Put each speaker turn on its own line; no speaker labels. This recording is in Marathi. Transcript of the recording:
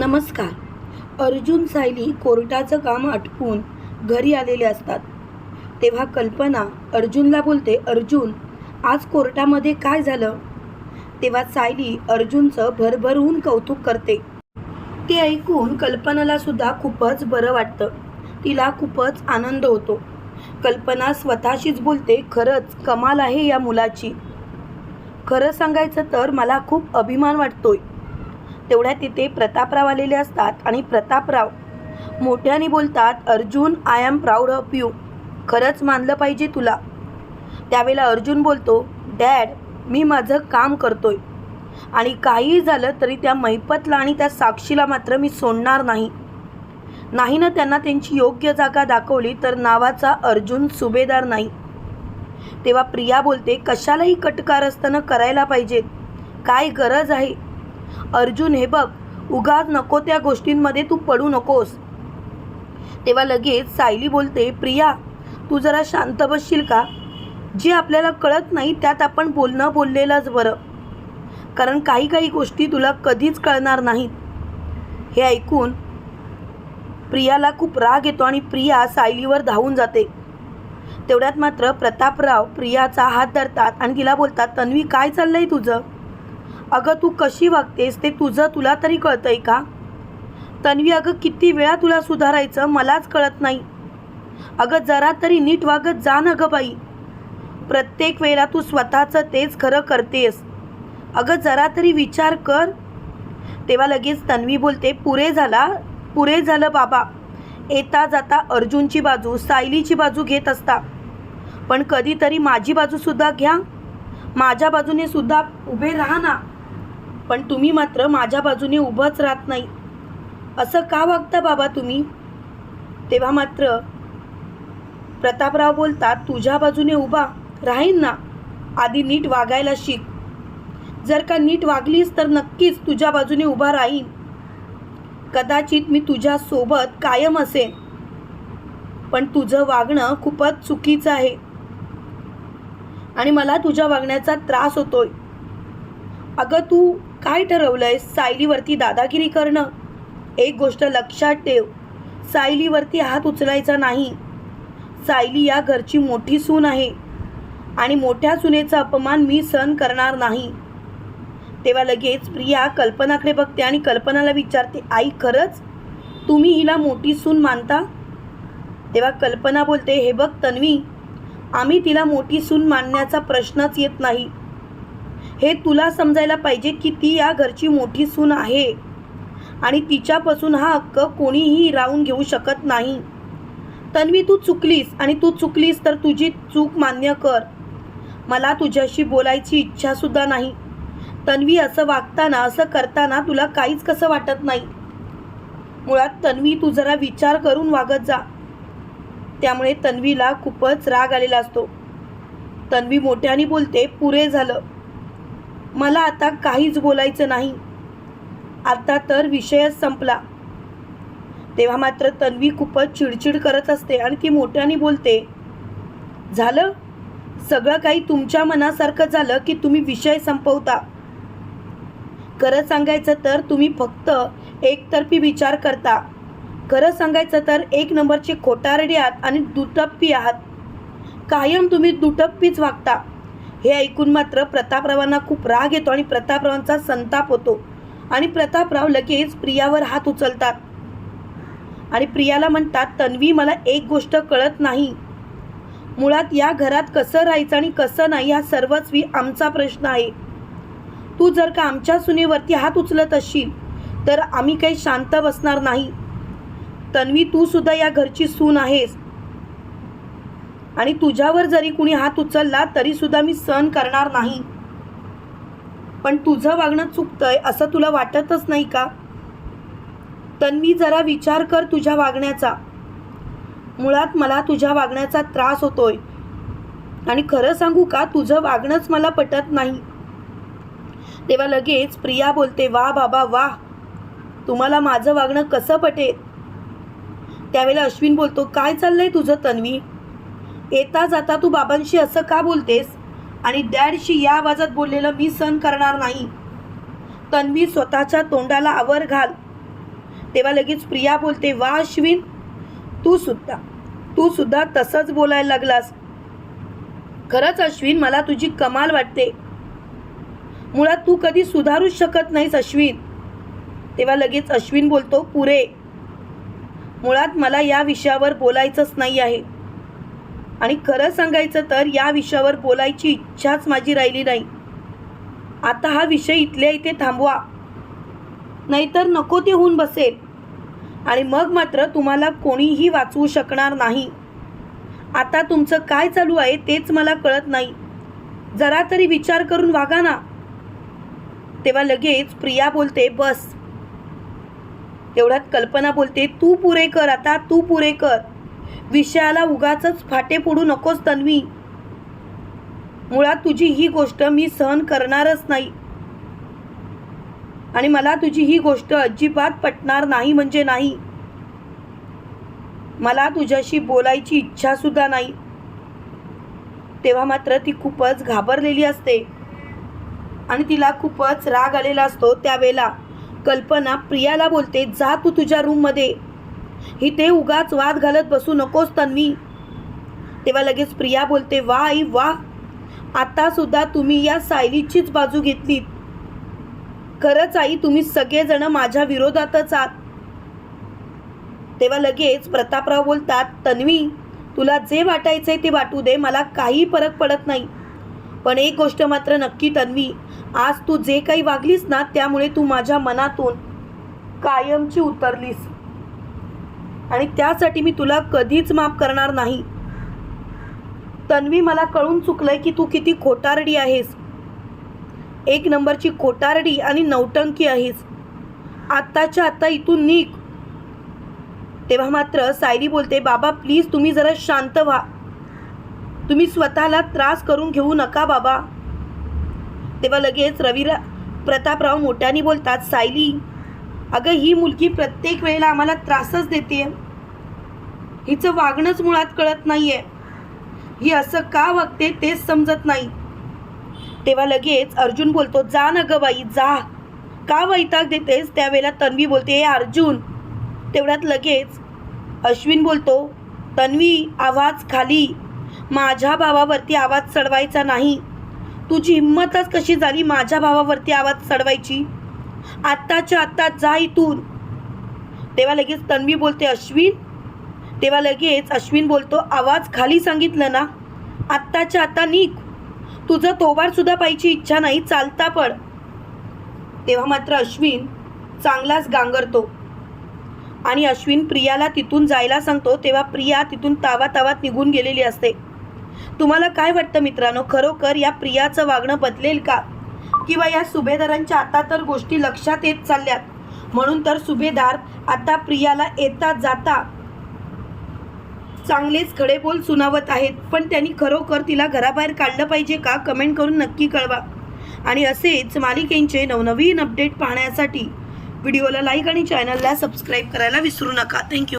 नमस्कार. अर्जुन सायली कोर्टाचं काम आटपून घरी आलेले असतात. तेव्हा कल्पना अर्जुनला बोलते अर्जुन आज कोर्टामध्ये काय झालं? तेव्हा सायली अर्जुनचं भरभरून कौतुक करते. ते ऐकून कल्पनाला सुद्धा खूपच बरं वाटतं. तिला खूपच आनंद होतो. कल्पना स्वतःशीच बोलते खरंच कमाल आहे या मुलाची. खरं सांगायचं तर मला खूप अभिमान वाटतोय. तेवढ्या तिथे प्रतापराव आलेले असतात आणि प्रतापराव मोठ्याने बोलतात Arjun I am proud of you खरंच मानलं पाहिजे तुला. त्यावेळेला अर्जुन बोलतो डॅड मी माझं काम करतोय. आणि काहीही झालं तरी त्या मैपतला आणि त्या साक्षीला मात्र मी सोडणार नाही. नाही ना त्यांना त्यांची योग्य जागा दाखवली तर नावाचा अर्जुन सुभेदार नाही. तेव्हा प्रिया बोलते कशालाही कटकार असताना करायला पाहिजेत. काय गरज आहे? अर्जुन हे बघ उगाच नको त्या गोष्टींमध्ये तू पडू नकोस. तेव्हा लगेच सायली बोलते प्रिया तू जरा शांत बसशील का? जे आपल्याला कळत नाही त्यात आपण बोलणं बोललेलंच बरं. कारण काही काही गोष्टी तुला कधीच कळणार नाहीत. हे ऐकून प्रियाला खूप राग येतो आणि प्रिया सायलीवर धावून जाते. तेवढ्यात मात्र प्रतापराव प्रियाचा हात धरतात आणि तिला बोलतात तन्वी काय चाललंय तुझं? अगं तू कशी वागतेस ते तुझं तुला तरी कळतंय का? तन्वी अगं किती वेळा तुला सुधारायचं मलाच कळत नाही. अगं जरा तरी नीट वागत जा ना गं बाई. प्रत्येक वेळेला तू स्वतःचं तेच खरं करतेस. अगं जरा तरी विचार कर. तेव्हा लगेच तन्वी बोलते पुरे झाला पुरे झालं बाबा. येता जाता अर्जुनची बाजू सायलीची बाजू घेत असता. पण कधीतरी माझी बाजूसुद्धा घ्या. माझ्या बाजूने सुद्धा उभे राहा ना. पण तुम्ही मात्र माझ्या बाजूने उभंच राहत नाही. असं का वागता बाबा तुम्ही? तेव्हा मात्र प्रतापराव बोलतात तुझ्या बाजूने उभा राहीन ना? आधी नीट वागायला शिक. जर का नीट वागलीस तर नक्कीच तुझ्या बाजूने उभा राहीन. कदाचित मी तुझ्या सोबत कायम असेन. पण तुझं वागणं खूपच चुकीचं आहे. आणि मला तुझ्या वागण्याचा त्रास होतोय. अगं तू काय ठरवलंय सायलीवरती दादागिरी करणं? एक गोष्ट लक्षात ठेव सायलीवरती हात उचलायचा नाही. सायली या घरची मोठी सून आहे आणि मोठ्या सुनेचा अपमान मी सहन करणार नाही. तेव्हा लगेच प्रिया कल्पनाकडे बघते आणि कल्पनाला विचारते आई खरंच? तुम्ही हिला मोठी सून मानता? तेव्हा कल्पना बोलते हे बघ तन्वी आम्ही तिला मोठी सून मानण्याचा प्रश्नच येत नाही. हे तुला समजायला पाहिजे की ती या घरची मोठी सून आहे. आणि तिच्यापासून हा हक्क कोणीही राहून घेऊ शकत नाही. तन्वी तू चुकलीस आणि तू चुकलीस तर तुझी चूक मान्य कर. मला तुझ्याशी बोलायची इच्छासुद्धा नाही. तन्वी असं वागताना असं करताना तुला काहीच कसं वाटत नाही. मुळात तन्वी तू जरा विचार करून वागत जा. त्यामुळे तन्वीला खूपच राग आलेला असतो. तन्वी मोठ्याने बोलते पुरे झालं. मला आता काहीच बोलायचं नाही. आता तर विषयच संपला. तेव्हा मात्र तन्वी खूपच चिडचिड करत असते आणि ती मोठ्याने बोलते झालं? सगळं काही तुमच्या मनासारखं झालं की तुम्ही विषय संपवता? खरं सांगायचं तर तुम्ही फक्त एकतर्फी विचार करता. खरं सांगायचं तर एक नंबरचे खोटारडे आहात आणि दुटप्पी आहात. कायम तुम्ही दुटप्पीच वागता. हे ऐकून मात्र प्रतापरावांना खूप राग येतो आणि प्रतापरावांचा संताप होतो. आणि प्रतापराव लगेच प्रियावर हात उचलतात. आणि प्रियाला म्हणतात तन्वी मला एक गोष्ट कळत नाही. मुळात या घरात कसं राहायचं आणि कसं नाही हा सर्वस्वी आमचा प्रश्न आहे. तू जर का आमच्या सुनेवरती हात उचलत असशील तर आम्ही काही शांत बसणार नाही. तन्वी तू सुद्धा या घरची सून आहेस. आणि तुझ्यावर जरी कुणी हात उचलला तरी सुद्धा मी सहन करणार नाही. पण तुझं वागणं चुकतंय असं तुला वाटतच नाही का? तन्वी जरा विचार कर तुझ्या वागण्याचा. मुळात मला तुझ्या वागण्याचा त्रास होतोय. आणि खरं सांगू का तुझं वागणंच मला पटत नाही. तेव्हा लगेच प्रिया बोलते वा बाबा वा. तुम्हाला माझं वागणं कसं पटेल? त्यावेळेला अश्विन बोलतो काय चाललंय तुझं तन्वी? येता जाता तू बाबांशी असं का बोलतेस? आणि डॅडशी या आवाजात बोललेलं मी सहन करणार नाही. तन्वी स्वतःच्या तोंडाला आवर घाल. तेव्हा लगेच प्रिया बोलते वा अश्विन तू सुद्धा तू सुद्धा तसंच बोलायला लागलास. खरंच अश्विन मला तुझी कमाल वाटते. मुळात तू कधी सुधारूच शकत नाहीस अश्विन. तेव्हा लगेच अश्विन बोलतो पुरे मुळात मला या विषयावर बोलायचंच नाही आहे. आणि खरं सांगायचं तर या विषयावर बोलायची इच्छाच माझी राहिली नाही. आता हा विषय इथल्या इथे थांबवा. नाहीतर नको ते होऊन बसेल. आणि मग मात्र तुम्हाला कोणीही वाचवू शकणार नाही. आता तुमचं काय चालू आहे तेच मला कळत नाही. जरा तरी विचार करून वागा ना. तेव्हा लगेच प्रिया बोलते बस. तेवढ्यात कल्पना बोलते तू पुरे कर आता तू पुरे कर. विषयाला उगाच फाटे फोडू नकोस तन्वी. मुळात तुझी ही गोष्ट मी सहन करणारच नाही. आणि मला तुझी ही गोष्ट अजिबात पटणार नाही म्हणजे नाही. मला तुझ्याशी बोलायची इच्छा सुद्धा नाही. तेव्हा मात्र ती खूपच घाबरलेली असते. आणि तिला खूपच राग आलेला असतो त्यावेळेला. कल्पना प्रियाला बोलते जा तू तुझ्या रूममध्ये इथे उगाच वाद घालत बसू नकोस तन्वी. तेव्हा लगेच प्रिया बोलते वा आई वा. आता सुद्धा तुम्ही या सायलीचीच बाजू घेतलीत. खरंच आई तुम्ही सगळेजण माझ्या विरोधातच आहात. तेव्हा लगेच प्रतापराव बोलतात तन्वी तुला जे वाटायचंय ते वाटू दे मला काही फरक पडत नाही. पण एक गोष्ट मात्र नक्की तन्वी आज तू जे काही वागलीस ना त्यामुळे तू माझ्या मनातून कायमची उतरलीस. आणि त्यासाठी मी तुला कधीच माफ करणार नाही. तन्वी मला कळून चुकलंय की तू किती खोटारडी आहेस. एक नंबरची खोटारडी आणि नौटंकी आहेस. आत्ताच्या आत्ता इथून निघ. तेव्हा मात्र सायली बोलते बाबा प्लीज तुम्ही जरा शांत व्हा. तुम्ही स्वतःला त्रास करून घेऊ नका बाबा. तेव्हा लगेच रवीरा प्रतापराव मोठ्याने बोलतात सायली अगं ही मुलगी प्रत्येक वेळेला आम्हाला त्रासच देते हिचं वागणंच मुळात कळत नाही आहे ही असं का वागते तेच समजत नाही. तेव्हा लगेच अर्जुन बोलतो जा ना ग बाई जा. का वैताग देतेस? त्यावेळेला तन्वी बोलते "ए अर्जुन. तेवढ्यात लगेच अश्विन बोलतो तन्वी आवाज खाली. माझ्या भावावरती आवाज चढवायचा नाही. तुझी हिंमतच कशी झाली माझ्या भावावरती आवाज चढवायची? आत्ताच्या आत्ता जा इथून. तेव्हा लगेच तन्वी बोलते अश्विन. तेव्हा लगेच अश्विन बोलतो आवाज खाली सांगितलं ना? आत्ताच्या आत्ता निघ. तुझं तोबारसुद्धा पाहिजे इच्छा नाही चालता पड तेव्हा मात्र अश्विन चांगलाच गांगरतो. आणि अश्विन प्रियाला तिथून जायला सांगतो तेव्हा प्रिया तिथून तावा तावात निघून गेलेली असते. तुम्हाला काय वाटतं मित्रांनो? खरोखर या प्रियाचं वागणं बदलेल का? किंवा या सुभेदारांच्या आता तर गोष्टी लक्षात येत चालल्यात. म्हणून तर सुभेदार आता प्रियाला येता जाता चांगलेच खडे बोल सुनावत आहेत. पण त्यांनी खरोखर तिला घराबाहेर काढलं पाहिजे का? कमेंट करून नक्की कळवा. आणि असेच मालिकेंचे नवनवीन अपडेट पाहण्यासाठी व्हिडिओला लाईक आणि चॅनलला सबस्क्राईब करायला विसरू नका. थँक्यू